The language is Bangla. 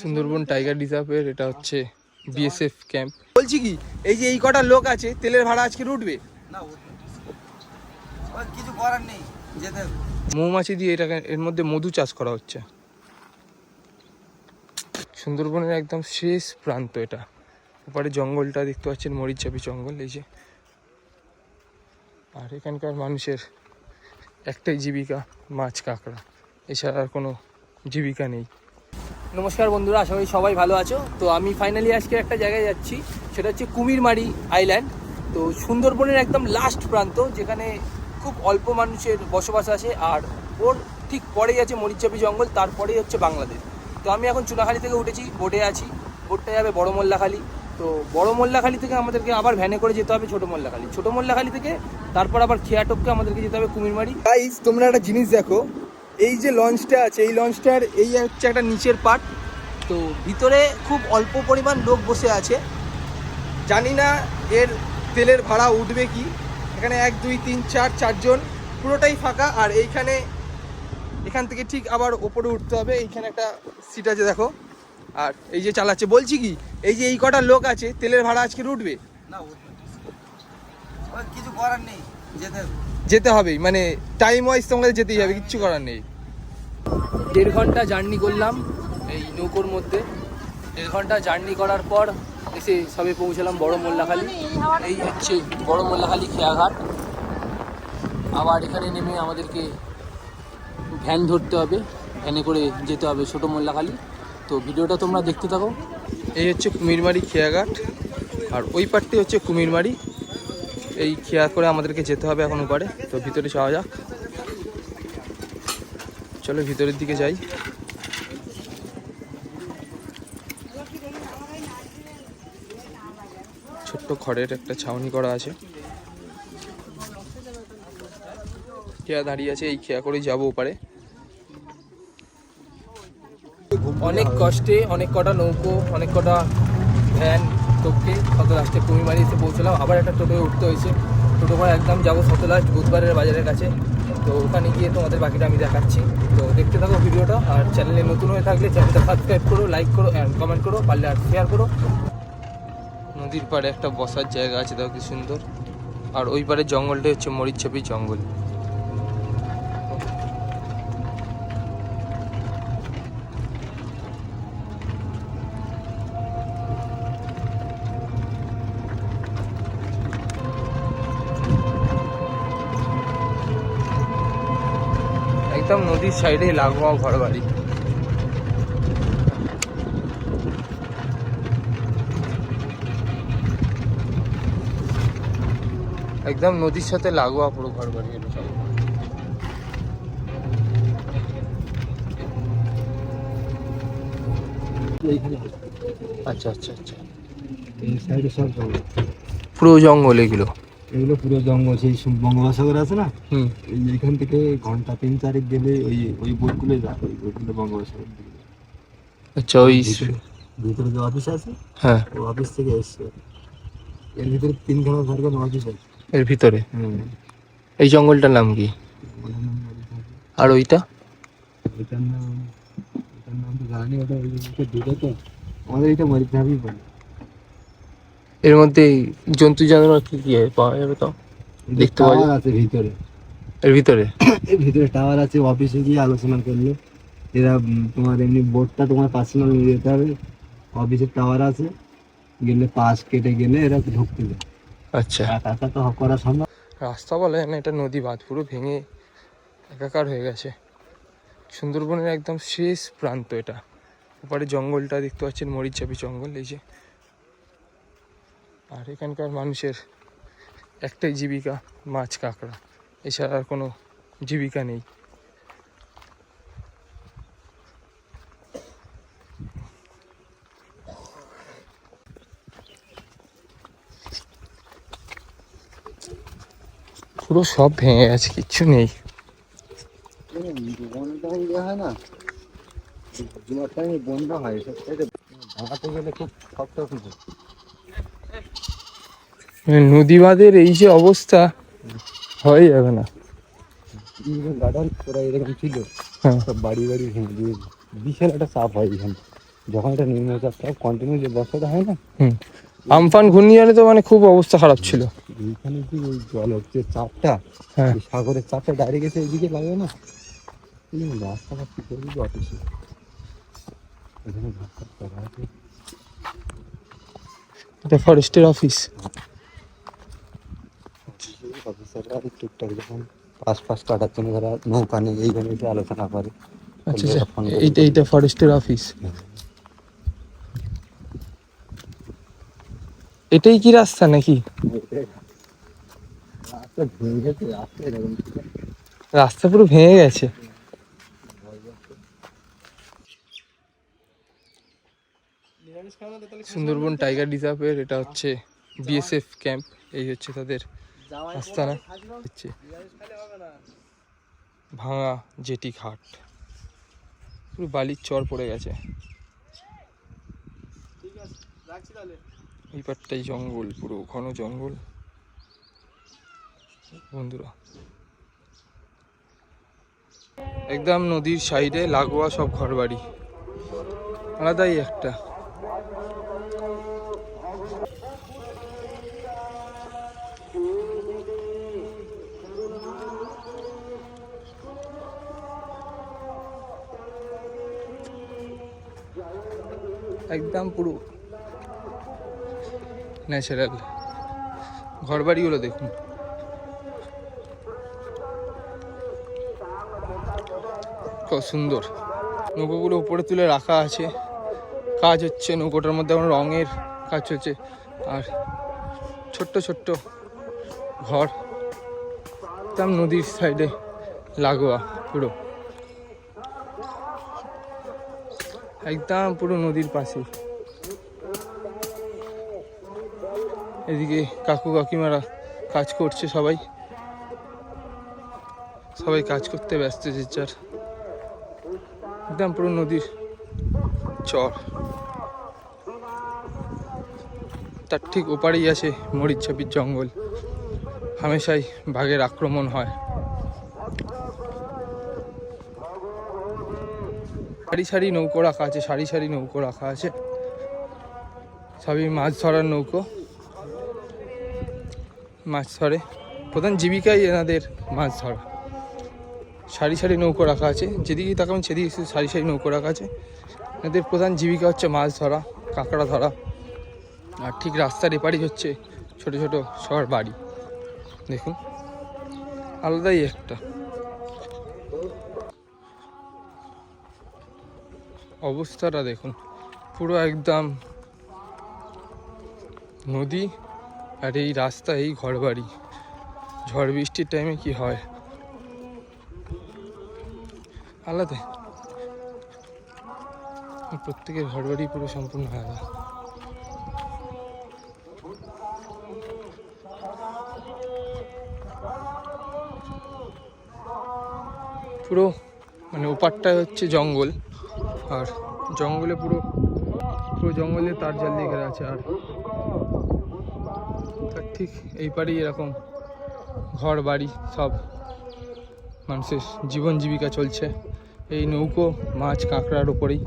সুন্দরবন টাইগার রিজার্ভের এটা হচ্ছে বিএসএফ ক্যাম্প। বলছি কি এই যে এই কটা লোক আছে তেলের ভাড়া আজকে উঠবে কিছু করার নেই যেতে মৌমাছি দিয়ে এটাকে এর মধ্যে মধু চাষ করা হচ্ছে। সুন্দরবনের একদম শেষ প্রান্ত এটা। ওপারে জঙ্গলটা দেখতে পাচ্ছেন মরিচাপি জঙ্গল এই যে। আর এখানকার মানুষের একটাই জীবিকা মাছ কাঁকড়া। এছাড়া আর কোনো জীবিকা নেই। নমস্কার বন্ধুরা, আশা করি সবাই ভালো আছো। তো আমি ফাইনালি আজকে একটা জায়গায় যাচ্ছি, সেটা হচ্ছে কুমিরমারি আইল্যান্ড তো সুন্দরবনের একদম লাস্ট প্রান্ত, যেখানে খুব অল্প মানুষের বসবাস আছে, আর ওর ঠিক পরেই আছে মরিচাপি জঙ্গল, তারপরেই হচ্ছে বাংলাদেশ। তো আমি এখন চুনাখালি থেকে উঠেছি বোটে আছি। বোটটা যাবে বড় মোল্লাখালি। তো বড় মোল্লাখালি থেকে আমাদেরকে আবার ভ্যানে করে যেতে হবে ছোট মোল্লাখালি। ছোট মোল্লাখালি থেকে তারপর আবার খেয়াটপকে আমাদেরকে যেতে হবে কুমিরমারি। গাইস তোমরা একটা জিনিস দেখো এই যে লঞ্চটা আছে, এই লঞ্চটার এই হচ্ছে একটা নিচের পার্ট তো ভিতরে খুব অল্প পরিমাণ লোক বসে আছে। জানি না এর তেলের ভাড়া উঠবে কি। এখানে এক, দুই, তিন, চার, চারজন, পুরোটাই ফাঁকা। আর এইখানে, এখান থেকে ঠিক আবার ওপরে উঠতে হবে। এইখানে একটা সিট আছে, দেখো। আর এই যে চালাচ্ছে, বলছি কি, এই যে এই কটা লোক আছে, তেলের ভাড়া আজকে উঠবে? না কিছু করার নেই, যেতে। যেতে হবেই। মানে টাইম ওয়াইজ তোমাদের যেতেই হবে কিচ্ছু করার নেই। দেড় ঘণ্টা জার্নি করলাম এই নৌকোর মধ্যে। দেড় ঘণ্টা জার্নি করার পর এসে সবে পৌঁছালাম বড় মোল্লাখালী। এই হচ্ছে বড় মোল্লাখালী খেয়াঘাট। আবার এখানে নেমে আমাদেরকে ভ্যান ধরতে হবে। ভ্যানে করে যেতে হবে ছোটো মোল্লাখালী। তো ভিডিওটা তোমরা দেখতে থাকো। এই হচ্ছে কুমিরমারি খেয়াঘাট। আর ওই পারটি হচ্ছে কুমিরমারি। এই খেয়া করে আমাদেরকে যেতে হবে এখন ওপারে। তো ভিতরে যাওয়া যাক। চলো ভিতরের দিকে যাই। ছোট্ট খড়ের একটা ছাউনি করা আছে। খেয়া দাঁড়িয়ে আছে, এই খেয়া করে যাব ওপারে। অনেক কষ্টে, অনেক কটা নৌকো, অনেক কটা ভ্যান। টোপকে কত লাস্টে কুমিরমারি এসে পৌঁছলাম। আবার একটা টোটোয় উঠতে হয়েছে। টোটো করে একদম যাব সত লাস্ট বুধবারের বাজারের কাছে। তো ওখানে গিয়ে তোমাদের বাকিটা আমি দেখাচ্ছি। তো দেখতে থাকো ভিডিওটা আর চ্যানেলে নতুন হয়ে থাকলে চ্যানেলটা সাবস্ক্রাইব করো লাইক করো অ্যান্ড কমেন্ট করো, পারলে আর শেয়ার করো। নদীর পাড়ে একটা বসার জায়গা আছে, দেখো কি সুন্দর। আর ওই পারে জঙ্গলটা হচ্ছে মরিচাপি জঙ্গল। একদম নদীর সাইডে লাগোয়া ঘর বাড়ি একদম নদীর সাথে লাগোয়া পুরো ঘর বাড়ি এলো সব। আচ্ছা আচ্ছা আচ্ছা। পুরো জঙ্গল এগুলো। এগুলো পুরো জঙ্গল সেই বঙ্গোপসাগর আছে না? হুম। এই এখান থেকে ঘণ্টা তিন চারেক গেলে ওই ওই বোটগুলো যায় ওই বোটগুলো বঙ্গোপসাগর দিকে আচ্ছা ওই ভিতরে- যে অফিস আছে হ্যাঁ। ও অফিস থেকে এসছে। এর ভিতরে তিনখানা চারখানা অফিস আছে। এর ভিতরে? হুম। এই জঙ্গলটার নাম কি। আর ওইটা? ওটার নাম ওটার নাম তো জানি ওটা ওই দিকে দূরে তো। আমাদের এটা মরিচাপি বলে। এর মধ্যে জন্তু জানোয়ার কি কি পাওয়া যাবে তো? দেখতে পাওয়া আছে ভিতরে। এর ভিতরে? এর ভিতরে টাওয়ার আছে অফিসে গিয়ে আলোচনা করলে। এরা তোমার এমনি বোর্ডটা তোমার পার্সোনাল নিয়ে যেতে হবে। অফিসের টাওয়ার আছে। গেলে পাস কেটে গেলে এরা ঢুকতে দেয়। আচ্ছা। একা তো করা সম্ভব। রাস্তা বলে না এটা নদী বাঁধ পুরো ভেঙে একাকার হয়ে গেছে। সুন্দরবনের একদম শেষ প্রান্ত এটা। ওপারে জঙ্গলটা দেখতে পাচ্ছেন মরিচাপি জঙ্গল এই যে। আর এখানকার মানুষের একটাই জীবিকা, মাছ, কাঁকড়া। এছাড়া আর কোনো জীবিকা নেই। পুরো সব ভেঙে গেছে, কিচ্ছু নেই। না জোয়ার টাইমে বন্ধ হয় ভাঙাতে গেলে খুব শক্ত কিছু নদী বাঁধের এই যে অবস্থা হয়ে যাবে না। গার্ডেন পুরো এরকম ছিল হ্যাঁ। সব বাড়ি বাড়ি ভেঙে দিয়ে বিশাল একটা চাপ হয় এখানে। যখন এটা নিম্নচাপ কন্টিনিউ যে বর্ষাটা হয় না আমফান ঘূর্ণিঝড়ে তো মানে খুব অবস্থা খারাপ ছিল। এইখানে কি ওই জল হচ্ছে চাপটা হ্যাঁ। সাগরের চাপটা ডাইরেক্ট এসে এদিকে লাগবে না। রাস্তাটা কি করবি অফিসে। এখানে এটা ফরেস্টের অফিস অফিসাররা টুকটাক যখন পাস পাস কাটার জন্য তারা নৌকা নিয়ে এইখানে এসে আলোচনা করে। আচ্ছা আচ্ছা। এইটা এইটা ফরেস্টের অফিস এটাই কি রাস্তা নাকি। রাস্তা পুরো ভেঙে গেছে। সুন্দরবন টাইগার রিজার্ভের এটা হচ্ছে বিএসএফ ক্যাম্প এই হচ্ছে তাদের আস্তানা হচ্ছে। ভাঙা জেটি ঘাট। পুরো বালির চর পড়ে গেছে। এই পাটটাই জঙ্গল পুরো ঘন জঙ্গল। বন্ধুরা একদম নদীর সাইডে লাগোয়া সব ঘরবাড়ি। আলাদাই একটা। একদম পুরো। ন্যাচারাল। ঘরবাড়িগুলো দেখুন। কত সুন্দর। নৌকোগুলো উপরে তুলে রাখা আছে। কাজ হচ্ছে নৌকোটার মধ্যে এখন রঙের কাজ হচ্ছে। আর ছোট্ট ছোট্ট ঘর। একদম নদীর সাইডে লাগোয়া পুরো। একদম পুরো নদীর পাশে। এদিকে কাকু কাকিমারা কাজ করছে সবাই। সবাই কাজ করতে ব্যস্ত যে যার। একদম পুরো নদীর চর। তার ঠিক ওপারেই আছে মরিচছাপির জঙ্গল। হামেশাই বাঘের আক্রমণ হয়। সারি সারি নৌকো রাখা আছে সারি সারি নৌকো রাখা আছে। সবই মাছ ধরার নৌকো। মাছ ধরে। প্রধান জীবিকাই এনাদের মাছ ধরা। সারি সারি নৌকো রাখা আছে। যেদিকে তাকাবেন সেদিকে সারি সারি নৌকো রাখা আছে। এদের প্রধান জীবিকা হচ্ছে মাছ ধরা, কাঁকড়া ধরা। আর ঠিক রাস্তার এপারই হচ্ছে ছোট ছোট সবার বাড়ি। দেখুন, আলাদাই একটা। অবস্থাটা দেখুন। পুরো একদম নদী আর এই রাস্তা, এই ঘরবাড়ি। ঝড় বৃষ্টির টাইমে কি হয়? আলাদা। প্রত্যেকের ঘরবাড়ি পুরো সম্পূর্ণ আলাদা। পুরো মানে ওপারটায় হচ্ছে জঙ্গল। আর জঙ্গলে পুরো পুরো জঙ্গলে তার জাল দিয়ে ঘেরা আছে আর। ঠিক এই পারেই এরকম ঘর, বাড়ি সব মানুষের জীবন জীবিকা চলছে। এই নৌকো, মাছ, কাঁকড়ার উপরেই।